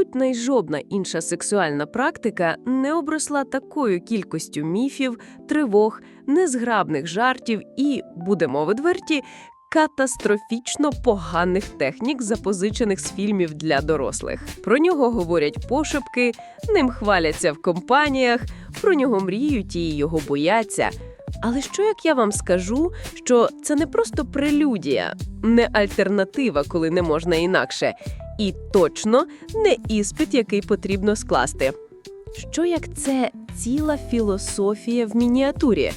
Мабуть, найжодна інша сексуальна практика не обросла такою кількістю міфів, тривог, незграбних жартів і, будемо відверті, катастрофічно поганих технік, запозичених з фільмів для дорослих. Про нього говорять пошепки, ним хваляться в компаніях, про нього мріють і його бояться. Але що як я вам скажу, що це не просто прелюдія, не альтернатива, коли не можна інакше, і точно не іспит, який потрібно скласти. Що як це ціла філософія в мініатурі?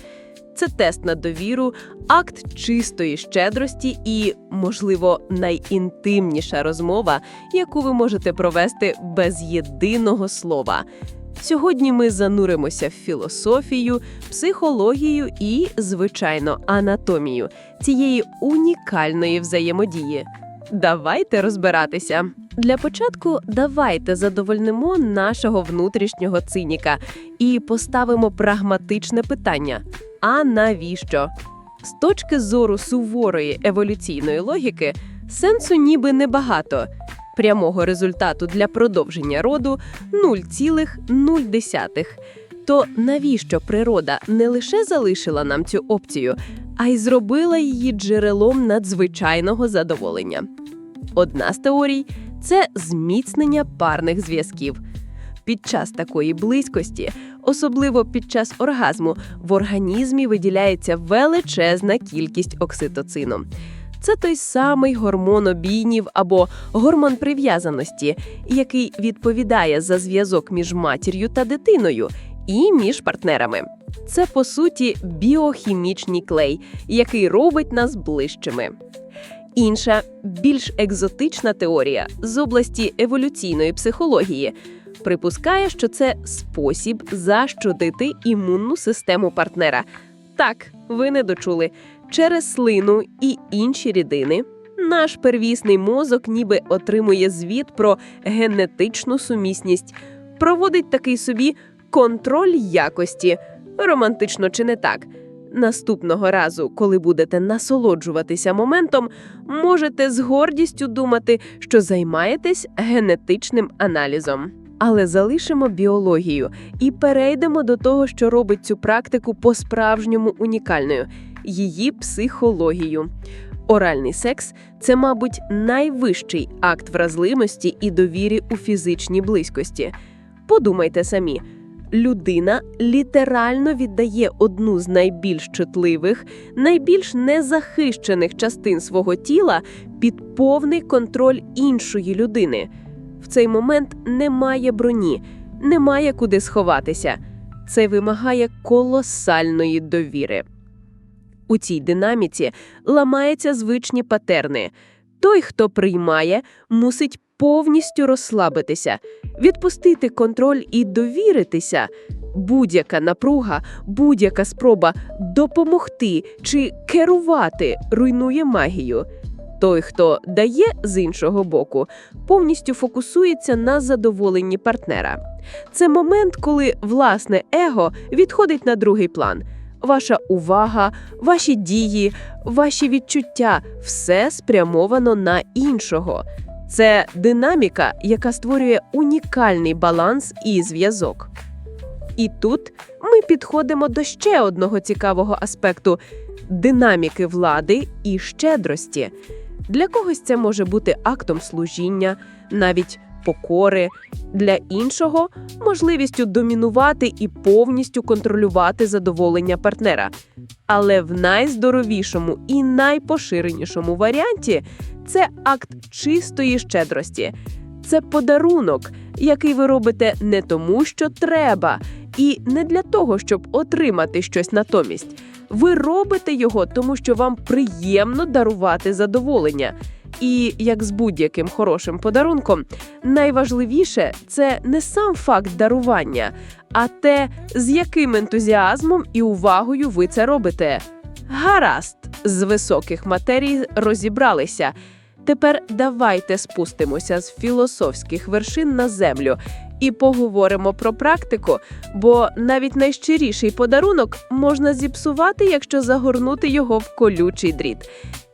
Це тест на довіру, акт чистої щедрості і, можливо, найінтимніша розмова, яку ви можете провести без єдиного слова. Сьогодні ми зануримося в філософію, психологію і, звичайно, анатомію цієї унікальної взаємодії. Давайте розбиратися. Для початку давайте задовольнимо нашого внутрішнього циніка і поставимо прагматичне питання: а навіщо? З точки зору суворої еволюційної логіки, сенсу ніби небагато. Прямого результату для продовження роду 0,0. То навіщо природа не лише залишила нам цю опцію, а й зробила її джерелом надзвичайного задоволення? Одна з теорій це зміцнення парних зв'язків. Під час такої близькості, особливо під час оргазму, в організмі виділяється величезна кількість окситоцину. Це той самий гормон обійнів або гормон прив'язаності, який відповідає за зв'язок між матір'ю та дитиною і між партнерами. Це по суті біохімічний клей, який робить нас ближчими. Інша, більш екзотична теорія з області еволюційної психології припускає, що це спосіб защодити імунну систему партнера. Так, ви не дочули. Через слину і інші рідини наш первісний мозок ніби отримує звіт про генетичну сумісність, проводить такий собі контроль якості, романтично чи не так. Наступного разу, коли будете насолоджуватися моментом, можете з гордістю думати, що займаєтесь генетичним аналізом. Але залишимо біологію і перейдемо до того, що робить цю практику по-справжньому унікальною її психологію. Оральний секс це, мабуть, найвищий акт вразливості і довірі у фізичній близькості. Подумайте самі. Людина літерально віддає одну з найбільш чутливих, найбільш незахищених частин свого тіла під повний контроль іншої людини. В цей момент немає броні, немає куди сховатися. Це вимагає колосальної довіри. У цій динаміці ламаються звичні патерни. Той, хто приймає, мусить повністю розслабитися, відпустити контроль і довіритися. Будь-яка напруга, будь-яка спроба допомогти чи керувати руйнує магію. Той, хто дає з іншого боку, повністю фокусується на задоволенні партнера. Це момент, коли власне его відходить на другий план. Ваша увага, ваші дії, ваші відчуття все спрямовано на іншого. Це динаміка, яка створює унікальний баланс і зв'язок. І тут ми підходимо до ще одного цікавого аспекту динаміки влади і щедрості. Для когось це може бути актом служіння, навіть покори, для іншого можливістю домінувати і повністю контролювати задоволення партнера. Але в найздоровішому і найпоширенішому варіанті це акт чистої щедрості. Це подарунок, який ви робите не тому, що треба, і не для того, щоб отримати щось натомість. Ви робите його, тому що вам приємно дарувати задоволення. І як з будь-яким хорошим подарунком, найважливіше це не сам факт дарування, а те, з яким ентузіазмом і увагою ви це робите. Гаразд, з високих матерій розібралися. Тепер давайте спустимося з філософських вершин на землю і поговоримо про практику, бо навіть найщиріший подарунок можна зіпсувати, якщо загорнути його в колючий дріт.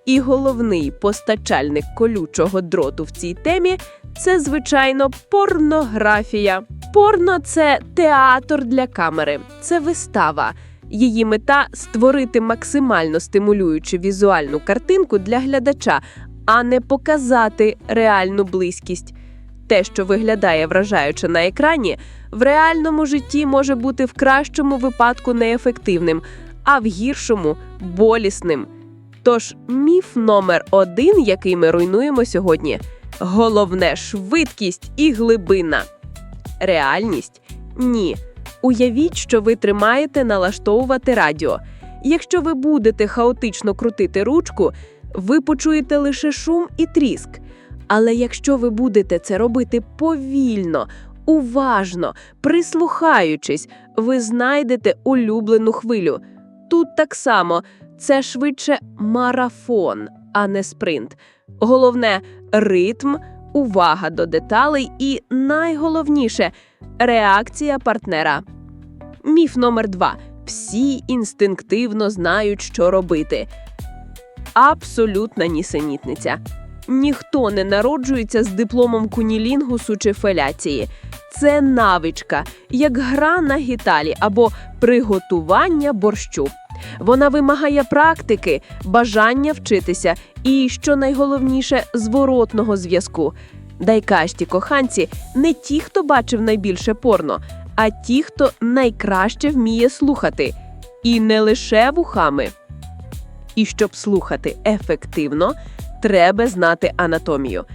І головний постачальник колючого дроту в цій темі це, звичайно, порнографія. Порно це театр для камери, це вистава. Її мета створити максимально стимулюючу візуальну картинку для глядача, а не показати реальну близькість. Те, що виглядає вражаюче на екрані, в реальному житті може бути в кращому випадку неефективним, а в гіршому болісним. Тож міф номер один, який ми руйнуємо сьогодні, головне швидкість і глибина. Реальність ні. Уявіть, що ви тримаєте налаштовувати радіо. Якщо ви будете хаотично крутити ручку, ви почуєте лише шум і тріск. Але якщо ви будете це робити повільно, уважно, прислухаючись, ви знайдете улюблену хвилю. Тут так само це швидше марафон, а не спринт. Головне ритм, увага до деталей і найголовніше реакція партнера. Міф номер два: всі інстинктивно знають, що робити. Абсолютна нісенітниця. Ніхто не народжується з дипломом кунілінгусу чи феляції. Це навичка, як гра на гіталі або приготування борщу. Вона вимагає практики, бажання вчитися і, що найголовніше, зворотного зв'язку. Дайкашті коханці не ті, хто бачив найбільше порно, а ті, хто найкраще вміє слухати. І не лише вухами. І щоб слухати ефективно, треба знати анатомію.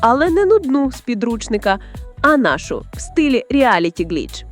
Але не нудну з підручника, а нашу в стилі реаліті гліч.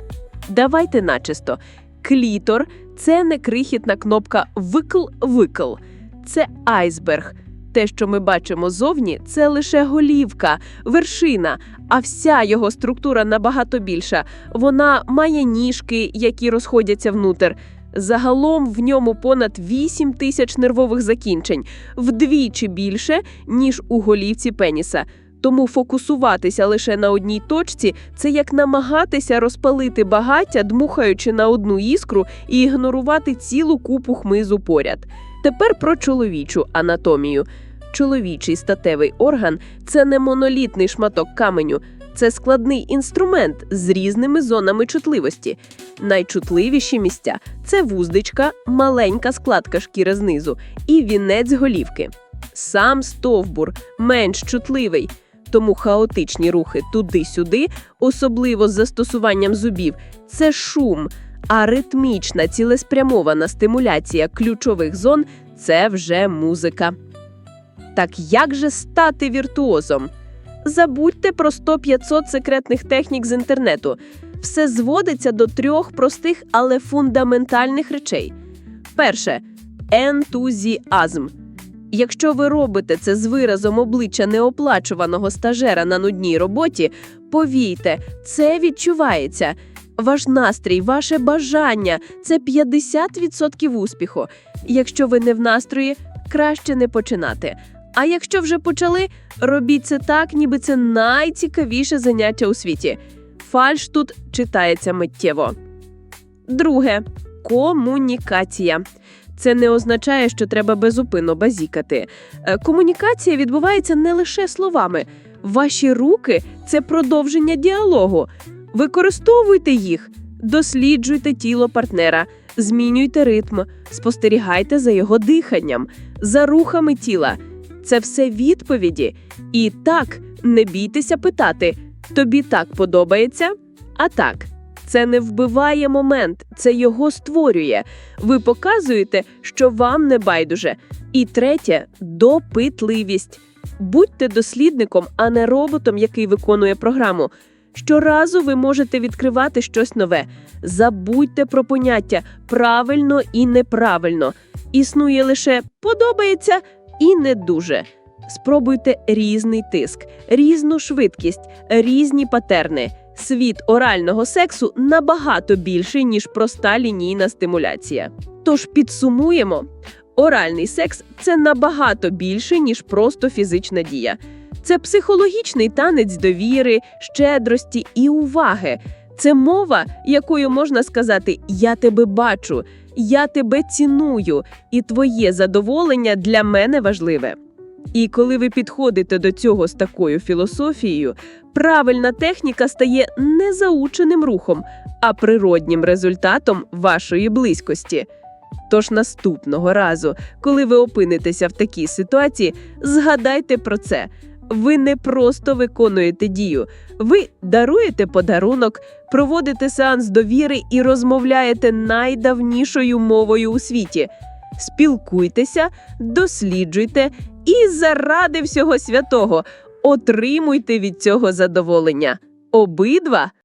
Давайте начисто. Клітор це не крихітна кнопка викл-викл, це айсберг. Те, що ми бачимо зовні, це лише голівка, вершина, а вся його структура набагато більша. Вона має ніжки, які розходяться внутрь. Загалом в ньому понад 8 тисяч нервових закінчень, вдвічі більше, ніж у голівці пеніса. Тому фокусуватися лише на одній точці це як намагатися розпалити багаття, дмухаючи на одну іскру і ігнорувати цілу купу хмизу поряд. Тепер про чоловічу анатомію. Чоловічий статевий орган це не монолітний шматок каменю, це складний інструмент з різними зонами чутливості. Найчутливіші місця це вуздечка, маленька складка шкіри знизу і вінець голівки. Сам стовбур менш чутливий, тому хаотичні рухи туди-сюди, особливо з застосуванням зубів, це шум, а ритмічна цілеспрямована стимуляція ключових зон це вже музика. Так як же стати віртуозом? Забудьте про 100-500 секретних технік з інтернету. Все зводиться до трьох простих, але фундаментальних речей. Перше ентузіазм. Якщо ви робите це з виразом обличчя неоплачуваного стажера на нудній роботі, повійте, це відчувається. Ваш настрій, ваше бажання це 50% успіху. Якщо ви не в настрої, краще не починати. А якщо вже почали, робіть це так, ніби це найцікавіше заняття у світі. Фальш тут читається миттєво. Друге комунікація. Це не означає, що треба безупинно базікати. Е, Комунікація відбувається не лише словами. Ваші руки це продовження діалогу. Використовуйте їх, досліджуйте тіло партнера, змінюйте ритм, спостерігайте за його диханням, за рухами тіла. Це все відповіді. І так, не бійтеся питати: тобі так подобається? А так, це не вбиває момент, це його створює. Ви показуєте, що вам не байдуже. І третє допитливість. Будьте дослідником, а не роботом, який виконує програму. Щоразу ви можете відкривати щось нове. Забудьте про поняття правильно і неправильно. Існує лише подобається і не дуже. Спробуйте різний тиск, різну швидкість, різні патерни. Світ орального сексу набагато більший, ніж проста лінійна стимуляція. Тож підсумуємо: оральний секс це набагато більше, ніж просто фізична дія. Це психологічний танець довіри, щедрості і уваги. Це мова, якою можна сказати Я тебе бачу. Я тебе ціную, і твоє задоволення для мене важливе. І коли ви підходите до цього з такою філософією, правильна техніка стає не заученим рухом, а природнім результатом вашої близькості. Тож наступного разу, коли ви опинитеся в такій ситуації, згадайте про це. Ви не просто виконуєте дію, ви даруєте подарунок, проводите сеанс довіри і розмовляєте найдавнішою мовою у світі. Спілкуйтеся, досліджуйте і заради всього святого отримуйте від цього задоволення. Обидва